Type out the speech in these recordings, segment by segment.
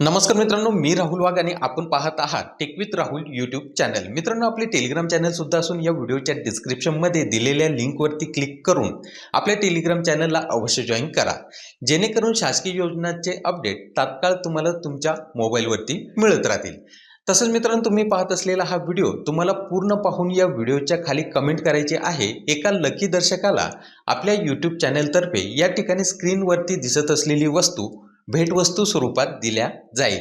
नमस्कार मित्रांनो मी राहुल वाघ आणि आपण पाहत आहात tech with Rahul YouTube channel मित्रांनो आपले टेलिग्राम चॅनल सुद्धा असून या व्हिडिओच्या डिस्क्रिप्शनमध्ये दिलेल्या लिंकवरती क्लिक करून आपल्या टेलिग्राम चॅनलला अवश्य जॉईन करा. जेणेकरून शासकीय योजनांचे अपडेट तात्काळ तुम्हाला तुमच्या मोबाईलवरती मिळत राहतील. तसंच मित्रांनो तुम्ही पाहत असलेला हा व्हिडिओ तुम्हाला पूर्ण पाहून या व्हिडिओच्या खाली कमेंट करायची आहे. एका लकी दर्शकाला आपल्या यूट्यूब चॅनलतर्फे या ठिकाणी स्क्रीनवरती दिसत असलेली वस्तू भेटवस्तू स्वरूपात दिल्या जाईल.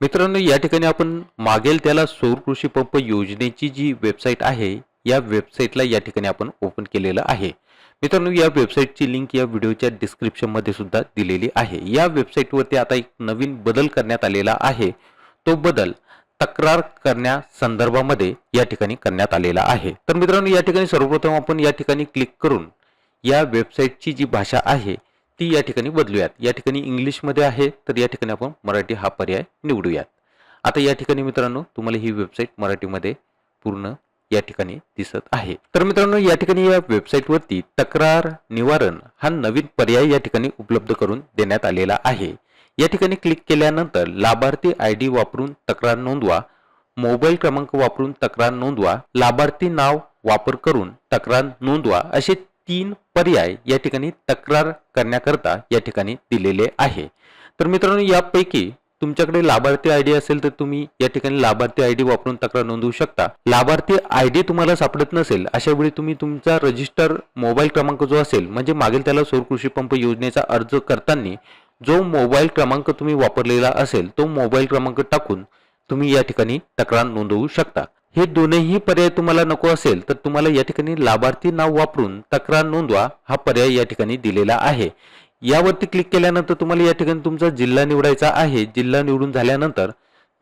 मित्रांनो या ठिकाणी आपण मागेल त्याला सौर कृषी पंप योजनेची जी वेबसाईट आहे या वेबसाईटला या ठिकाणी आपण ओपन केलेलं आहे. मित्रांनो या वेबसाईटची लिंक या व्हिडिओच्या डिस्क्रिप्शनमध्ये सुद्धा दिलेली आहे. या वेबसाईटवरती आता एक नवीन बदल करण्यात आलेला आहे. तो बदल तक्रार करण्यासंदर्भामध्ये या ठिकाणी करण्यात आलेला आहे तर मित्रांनो या ठिकाणी सर्वप्रथम आपण या ठिकाणी क्लिक करून या वेबसाईटची जी भाषा आहे ती या ठिकाणी बदलूयात या ठिकाणी इंग्लिशमध्ये आहे तर या ठिकाणी आपण मराठी हा पर्याय निवडूयात आता या ठिकाणी मित्रांनो तुम्हाला ही वेबसाईट मराठीमध्ये पूर्ण या ठिकाणी दिसत आहे तर मित्रांनो या ठिकाणी या वेबसाईटवरती तक्रार निवारण हा नवीन पर्याय या ठिकाणी उपलब्ध करून देण्यात आलेला आहे या ठिकाणी क्लिक केल्यानंतर लाभार्थी आय डी वापरून तक्रार नोंदवा. मोबाईल क्रमांक वापरून तक्रार नोंदवा. लाभार्थी नाव वापर करून तक्रार नोंदवा. असे तीन पर्याय या ठिकाणी तक्रार करण्याकरता या ठिकाणी दिलेले आहे. तर मित्रांनो यापैकी तुमच्याकडे लाभार्थी आय डी असेल तर तुम्ही या ठिकाणी लाभार्थी आय डी वापरून तक्रार नोंदवू शकता. लाभार्थी आय डी तुम्हाला सापडत नसेल अशा वेळी तुम्ही तुमचा रजिस्टर मोबाईल क्रमांक जो असेल म्हणजे मागील त्याला सौर कृषी पंप योजनेचा अर्ज करताना जो मोबाईल क्रमांक तुम्ही वापरलेला असेल तो मोबाईल क्रमांक टाकून तुम्ही या ठिकाणी तक्रार नोंदवू शकता. हे दोनही पर्याय तुम्हाला नको असेल तर तुम्हाला या ठिकाणी लाभार्थी नाव वापरून तक्रार नोंदवा हा पर्याय या ठिकाणी दिलेला आहे. यावरती क्लिक केल्यानंतर तुम्हाला या ठिकाणी तुमचा जिल्हा निवडायचा आहे. जिल्हा निवडून झाल्यानंतर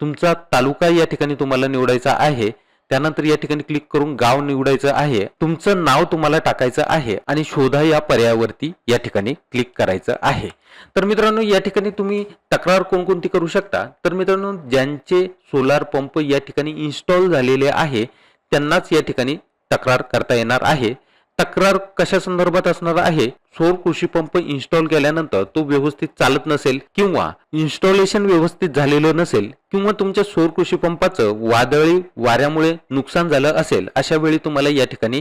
तुमचा तालुका या ठिकाणी तुम्हाला निवडायचा आहे. त्यानंतर या ठिकाणी क्लिक करून गाव निवडायचं आहे. तुमचं नाव तुम्हाला टाकायचं आहे आणि शोधा या पर्यायावरती या ठिकाणी क्लिक करायचं आहे. तर मित्रांनो या ठिकाणी तुम्ही तक्रार कोणकोणती करू शकता? तर मित्रांनो ज्यांचे सोलार पंप या ठिकाणी इन्स्टॉल झालेले आहे त्यांनाच या ठिकाणी तक्रार करता येणार आहे. तक्रार कशा संदर्भात असणार आहे? सौर कृषी पंप इन्स्टॉल केल्यानंतर तो व्यवस्थित चालत नसेल किंवा इन्स्टॉलेशन व्यवस्थित झालेलं नसेल किंवा तुमच्या सौर कृषी पंपाचं वादळी वाऱ्यामुळे नुकसान झालं असेल अशा वेळी तुम्हाला या ठिकाणी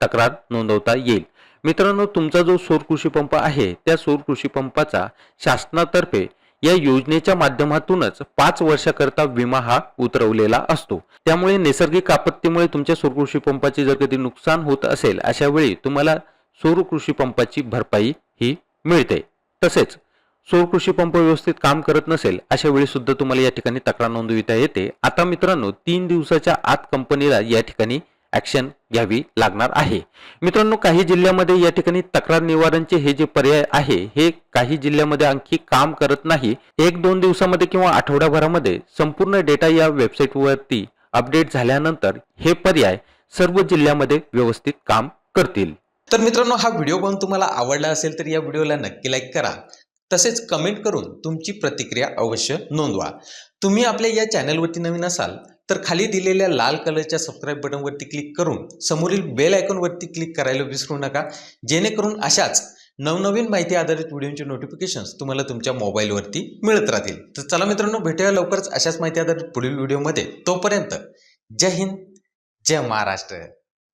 तक्रार नोंदवता येईल. मित्रांनो तुमचा जो सौर कृषी पंप आहे त्या सौर कृषी पंपाचा शासनातर्फे या योजनेच्या माध्यमातूनच पाच वर्षाकरता विमा हा उतरवलेला असतो. त्यामुळे नैसर्गिक आपत्तीमुळे तुमच्या सौर कृषी पंपाचे जर कधी नुकसान होत असेल अशा वेळी तुम्हाला सौर कृषी पंपाची भरपाई ही मिळते. तसेच सौर कृषी पंप व्यवस्थित काम करत नसेल अशा वेळी सुद्धा तुम्हाला या ठिकाणी तक्रार नोंदविता येते. आता मित्रांनो तीन दिवसाच्या आत कंपनीला या ठिकाणी ऍक्शन घ्यावी लागणार आहे. मित्रांनो काही जिल्ह्यामध्ये या ठिकाणी तक्रार निवारणचे हे जे पर्याय आहे हे काही जिल्ह्यामध्ये आणखी काम करत नाही. एक दोन दिवसामध्ये किंवा आठवड्याभरामध्ये संपूर्ण डेटा या वेबसाईटवरती अपडेट झाल्यानंतर हे पर्याय सर्व जिल्ह्यामध्ये व्यवस्थित काम करतील. तर मित्रांनो हा व्हिडिओ पाहून तुम्हाला आवडला असेल तर या व्हिडिओला नक्की लाईक करा. तसेच कमेंट करून तुमची प्रतिक्रिया अवश्य नोंदवा. तुम्ही आपल्या या चॅनलवरती नवीन असाल तर खाली दिलेल्या लाल कलरच्या सबस्क्राईब बटनवरती क्लिक करून समोरील बेल आयकॉनवरती क्लिक करायला विसरू नका. जेणेकरून अशाच नवनवीन माहिती आधारित व्हिडिओचे नोटिफिकेशन्स तुम्हाला तुमच्या मोबाईलवरती मिळत राहतील. तर चला मित्रांनो भेटूया लवकरच अशाच माहिती आधारित पुढील व्हिडिओमध्ये तोपर्यंत जय हिंद जय महाराष्ट्र.